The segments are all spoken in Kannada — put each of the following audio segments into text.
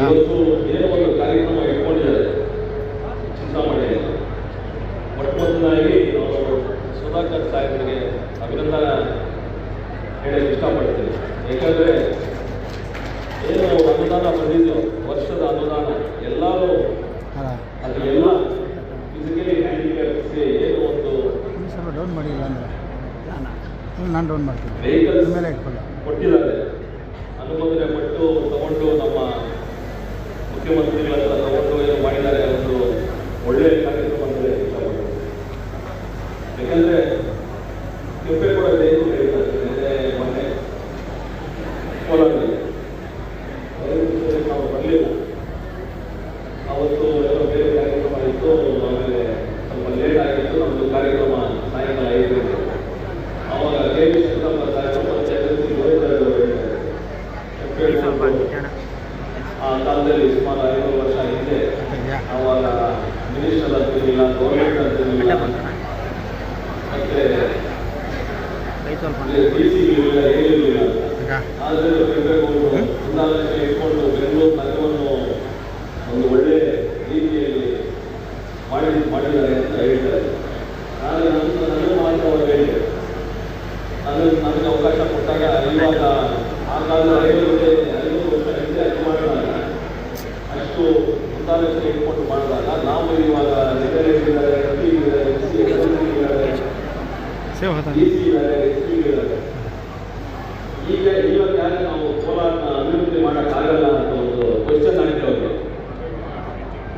ಒಂದು ಕಾರ್ಯಕ್ರಮ ಇಟ್ಕೊಂಡಿದ್ದಾರೆ ಚಿಂತಾಮಣಿಯಲ್ಲಿ ಮೊಟ್ಟಮೊದಲಾಗಿ ನಾವು ಸುಧಾಕರ್ ಸಾಹೇಬರಿಗೆ ಅಭಿನಂದನೆ ಹೇಳಕ್ಕೆ ಇಷ್ಟಪಡ್ತೀನಿ. ಯಾಕಂದರೆ ಏನು ಅನುದಾನ ಬಂದಿದ್ದು ವರ್ಷದ ಅನುದಾನ. ಎಲ್ಲರೂ ಅದು ಎಲ್ಲ ಫಿಸಿಕಲಿ ಏನು ಒಂದು ಡೌನ್ ಮಾಡಿಲ್ಲ ಅಂದರೆ. ನಾನು ಡೌನ್ ಮಾಡ್ತೀನಿ. ಮೇಲೆ ಇಟ್ಕೊಂಡು ಕೊಟ್ಟಿದ್ದಾರೆ. ಅನುಮೋದನೆ ಪಟ್ಟು ತಗೊಂಡು ನಮ್ಮ ಮುಖ್ಯಮಂತ್ರಿಗಳ ಹತ್ರ ತಗೊಂಡು ಏನು ಮಾಡಿದ್ದಾರೆ ಒಂದು ಒಳ್ಳೆಯ ಕಾರ್ಯಕ್ರಮ ಅಂತ ಹೇಳಕ್ಕೆ ಇಷ್ಟಪಡ್ತೀನಿ. ಯಾಕಂದ್ರೆ ಕೆಂಪೇಗೌಡ ಜಯಂತಿ ಹೇಳಿದ್ದಾರೆ ನಿನ್ನೆ ಮೊನ್ನೆ ಕೋಲಾರದಲ್ಲಿ ಅದಕ್ಕೆ ನಾವು ಬರಲಿಲ್ಲ ಅವತ್ತು ಏನೋ ಬೇರೆ ಕಾರ್ಯಕ್ರಮ ಇತ್ತು ಆಮೇಲೆ ಸ್ವಲ್ಪ ಲೇಟ್ ಆಗಿತ್ತು ನಮ್ಮದು ಕಾರ್ಯಕ್ರಮ ಸಾಯಂಕಾಲ ಐದು ಗಂಟೆ ಅವಾಗ ಕೆ ವಿ ಶಂಕರಪ್ಪ ಸಾಹೇಬರು ಮತ್ತೆ ಜಗದೀಶ್ ಗೋವಿಂದರಾಜ್ ಅವರು ಹೇಳ್ತಾರೆ ಕೆಂಪೇಗೌಡರು ಆ ಕಾಲದಲ್ಲಿ ಸುಮಾರು ಐನೂರು ವರ್ಷ ಹಿಂದೆ ಅವಾಗ ಮಿನಿಸ್ಟರ್ ಅಂತಿರಲಿಲ್ಲ ಗೌರ್ಮೆಂಟ್ ಅಂತಿರಲಿಲ್ಲ ಮತ್ತೆ ಡಿ ಸಿ ಇರಲಿಲ್ಲ ಏನಿರಲಿಲ್ಲ ಆದರೆ ಇರಬೇಕು ಮುಂದಾಲೋಚನೆ ಇಟ್ಕೊಂಡು ಬೆಂಗಳೂರು ನಗರವನ್ನು ಒಂದು ಒಳ್ಳೆ ರೀತಿಯಲ್ಲಿ ಮಾಡಿ ಮಾಡಿದ್ದಾರೆ ಅಂತ ಹೇಳ್ತಾರೆ ಆದರೆ ನನ್ನ ನನ್ನ ಮಾತ್ರ ಅವರು ಹೇಳಿದೆ ನನಗೆ ನನಗೆ ಅವಕಾಶ ಕೊಟ್ಟಾಗ ಇವಾಗ ಆ ಕಾಲದ ಐನೂರು ಐನೂರು ವರ್ಷ ಹಿಂದೆ ಅದು ಮಾಡಿದಾಗ ಅಷ್ಟು ಮುಂದಾಲೋಚನೆ ಇಟ್ಕೊಂಡು ಮಾಡಿದಾಗ ನಾವು ಇವಾಗ ನೆದರ್ಲೆಂಡ್ ಇದ್ದಾರೆ ಎಸ್ ಪಿ ಇದ್ದಾರೆ ಎಸ್ ಸಿ ಇದ್ದಾರೆ ಡಿ ಸಿ ಇದ್ದಾರೆ ಎಸ್ ಪಿ ಇದ್ದಾರೆ. ಈಗ ಇವತ್ತು ಯಾಕೆ ನಾವು ಕೋಲಾರನ ಅಭಿವೃದ್ಧಿ ಮಾಡೋಕ್ಕಾಗಲ್ಲ ಅಂತ ಒಂದು ಕ್ವಶನ್ ಆಗಿದೆ ಅವರು.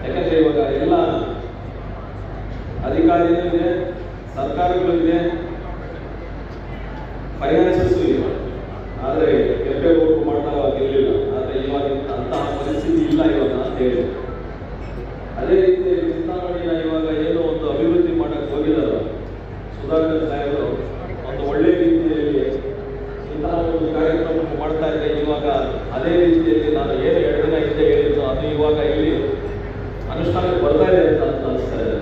ಯಾಕಂದ್ರೆ ಇವಾಗ ಎಲ್ಲ ಅಧಿಕಾರಿಗಳು ಇದೆ ಸರ್ಕಾರಗಳು ಇದೆ. ಫೈನಾನ್ಸಸ್ ಇಲ್ಲ ಆದರೆ ಕೆಂಪೇಗೌಡರು ಮಾಡ್ತಾ ಗೆಲ್ಲಿಲ್ಲ ಆದರೆ ಇವಾಗ ಅಂತಹ ಪರಿಸ್ಥಿತಿ ಇಲ್ಲ ಇವಾಗ ಅಂತ ಹೇಳಿ ಅದೇ ರೀತಿಯಲ್ಲಿ ಚಿಂತಾಮಣಿಯ ಇವಾಗ ಏನೋ ಒಂದು ಅಭಿವೃದ್ಧಿ ಮಾಡಕ್ಕೆ ಹೋಗಿದ್ದಾರೆ ಸುಧಾಕರ್ ಸಾಹೇಬರು ಒಂದು ಒಳ್ಳೆ ರೀತಿಯಲ್ಲಿ ಇಂತಹ ಒಂದು ಕಾರ್ಯಕ್ರಮ ಮಾಡ್ತಾ ಇದ್ದೆ. ಇವಾಗ ಅದೇ ರೀತಿಯಲ್ಲಿ ನಾನು ಏನು ಎರಡು ದಿನ ಹಿಂದೆ ಹೇಳಿದ್ದು, ಅದು ಇವಾಗ ಇಲ್ಲಿ ಅನುಷ್ಠಾನಕ್ಕೆ ಬರ್ತಾ ಇದೆ ಅಂತ ಅನಿಸ್ತಾ ಇದೆ.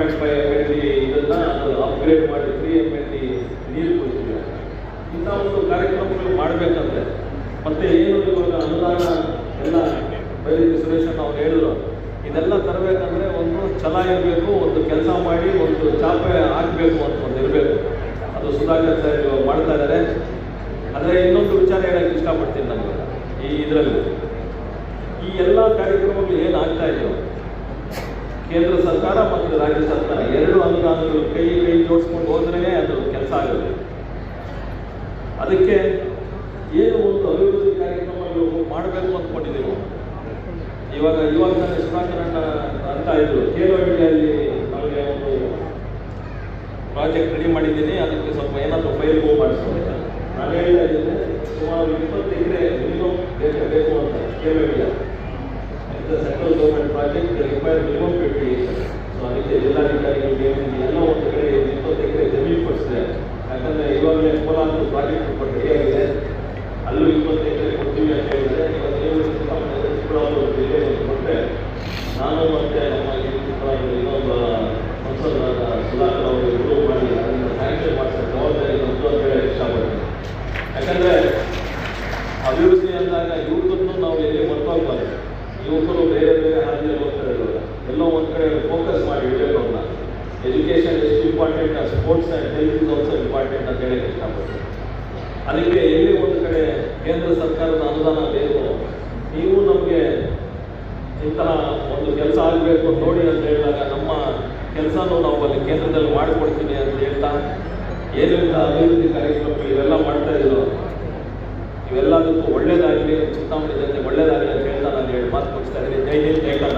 Point five M L D ಇದನ್ನ ಅಪ್ಗ್ರೇಡ್ ಮಾಡಿ ತ್ರೀ ಎಂ ಎಲ್ ಡಿ ನೀರು ಕೊಡ್ತೀವಿ ಇಂಥ ಒಂದು ಕಾರ್ಯಕ್ರಮಗಳು ಮಾಡಬೇಕಂದ್ರೆ ಮತ್ತೆ ಏನು ಇವಾಗ ಅನುದಾನ ಎಲ್ಲ ಬೈರಿ ಸುರೇಶನ್ ಅವ್ರು ಹೇಳಿದ್ರು. ಇದೆಲ್ಲ ತರಬೇಕಂದ್ರೆ ಒಂದು ಛಲ ಇರಬೇಕು, ಒಂದು ಕೆಲಸ ಮಾಡಿ, ಒಂದು ಚಾಪೆ ಹಾಕಬೇಕು ಅಂತ ಒಂದು ಇರಬೇಕು. ಅದು ಸುಧಾಕರ್ ಸರ್ ಮಾಡ್ತಾ ಇದ್ದಾರೆ ಆದರೆ ಇನ್ನೊಂದು ವಿಚಾರ ಹೇಳಕ್ಕೆ ಇಷ್ಟಪಡ್ತೀನಿ ನಾನು ಈ ಇದರಲ್ಲಿ. ಈ ಎಲ್ಲ ಕಾರ್ಯಕ್ರಮಗಳು ಏನಾಗ್ತಾ ಇದೆಯೋ ಕೇಂದ್ರ ಸರ್ಕಾರ ಮತ್ತು ರಾಜ್ಯ ಸರ್ಕಾರ ಎರಡು ಅನುದಾನಗಳು ಕೈ ಕೈ ಜೋಡಿಸ್ಕೊಂಡು ಹೋದ್ರೇ ಅದು ಕೆಲಸ ಆಗುತ್ತೆ. ಅದಕ್ಕೆ ಏನು ಒಂದು ಅಭಿವೃದ್ಧಿ ಕಾರ್ಯಕ್ರಮಗಳು ಮಾಡಬೇಕು ಅಂದ್ಕೊಂಡಿದ್ದೀವಿ? ಇವಾಗ ಇವಾಗ ನಾನು ಸುಧಾಕರಣ್ಣ ಅಂತ ಇದ್ರು ಖೇಲೋ ಇಂಡಿಯಲ್ಲಿ ನಮಗೆ ಒಂದು ಪ್ರಾಜೆಕ್ಟ್ ರೆಡಿ ಮಾಡಿದ್ದೀನಿ. ಅದಕ್ಕೆ ಸ್ವಲ್ಪ ಏನಾದರೂ ಫೈಲ್ ಗೋ ಮಾಡಿಸ್ಕೊಂಡು ನಾನು ಹೇಳ್ತಾ ಇದ್ದೇನೆ ಸುಮಾರು ಇಪ್ಪತ್ತು ಎಕರೆ ಬೇಕು ಅಂತ Khelo India the central government project required minimum fifty so ಅದಕ್ಕೆ ಜಿಲ್ಲಾಧಿಕಾರಿಗಳಿಗೆ ಎಲ್ಲ ಒಂದು ಕಡೆ ಇಪ್ಪತ್ತು ಎಕರೆ ಜಮೀನು ಕೊಡಿಸಿದೆ. ಯಾಕಂದರೆ ಇವಾಗಲೇ ಕೋಲಾರ ಪ್ರಾಜೆಕ್ಟ್ ರಿಪೋರ್ಟ್ ರೆಡಿಯಾಗಿದೆ ಅಲ್ಲೂ ಇಪ್ಪತ್ತು ಎಕರೆ ಕೊಡ್ತೀವಿ ಅಂತ ಹೇಳಿದ್ರೆ ಇವತ್ತು ನೀವು ಚಿಕ್ಕಬಳ್ಳಾಪುರ ಜಿಲ್ಲೆಯಲ್ಲಿ ಕೊಟ್ಟರೆ ನಾನು ಮತ್ತೆ ನಮ್ಮ ಚಿಕ್ಕಬಳ್ಳಾಪುರ ಇನ್ನೊಬ್ಬ ಸಂಸದರಾದ ಸುಧಾಕರ್ ಅವರಿಗೆ ಗುರು ಮಾಡಿ ಅದನ್ನು ಸ್ಯಾಂಕ್ಷನ್ ಮಾಡಿಸೋ ಜವಾಬ್ದಾರಿ ನಮ್ಮದು ಅಂತ ಹೇಳಿ ಇಷ್ಟಪಡ್ತೀನಿ. ಯಾಕಂದರೆ ಅಭಿವೃದ್ಧಿ ಅಂದಾಗ ಇವ್ರದ್ದು ನಾವು ಎಲ್ಲಿ ಯುವಕರು ಬೇರೆ ಬೇರೆ ಹಾದಿಯಲ್ಲಿ ಹೋಗ್ತಾರೆ ಎಲ್ಲೋ ಒಂದು ಕಡೆ ಫೋಕಸ್ ಮಾಡಿ ಅವ್ರನ್ನ ಎಜುಕೇಷನ್ ಎಷ್ಟು important sports and health is also important ಅಂತ ಹೇಳಿ ಇಷ್ಟಪಡ್ತೀನಿ. ಅದಕ್ಕೆ ಎಲ್ಲಿ ಒಂದು ಕಡೆ ಕೇಂದ್ರ ಸರ್ಕಾರದ ಅನುದಾನ ಬೇಕು, ನೀವು ನಮಗೆ ಇಂತಹ ಒಂದು ಕೆಲಸ ಆಗಬೇಕು ನೋಡಿ ಅಂತ ಹೇಳಿದಾಗ ನಮ್ಮ ಕೆಲಸನೂ ನಾವು ಅಲ್ಲಿ ಕೇಂದ್ರದಲ್ಲಿ ಮಾಡಿಕೊಡ್ತೀನಿ ಅಂತ ಹೇಳ್ತಾ, ಏನೆಲ್ಲ ಅಭಿವೃದ್ಧಿ ಕಾರ್ಯಕ್ರಮ ಇವೆಲ್ಲ ಮಾಡ್ತಾ ಇದ್ರು. ಇವೆಲ್ಲದಕ್ಕೂ ಒಳ್ಳೇದಾಗಲಿ ಚಿಂತಾಮಣಿ ಜನತೆ ಒಳ್ಳೇದಾಗಲಿ ಅಂತ ಹೇಳ್ತಾ ನಾನು ಹೇಳಿ ಮಾತು ಮುಗಿಸ್ತಾ ಇದ್ದೀನಿ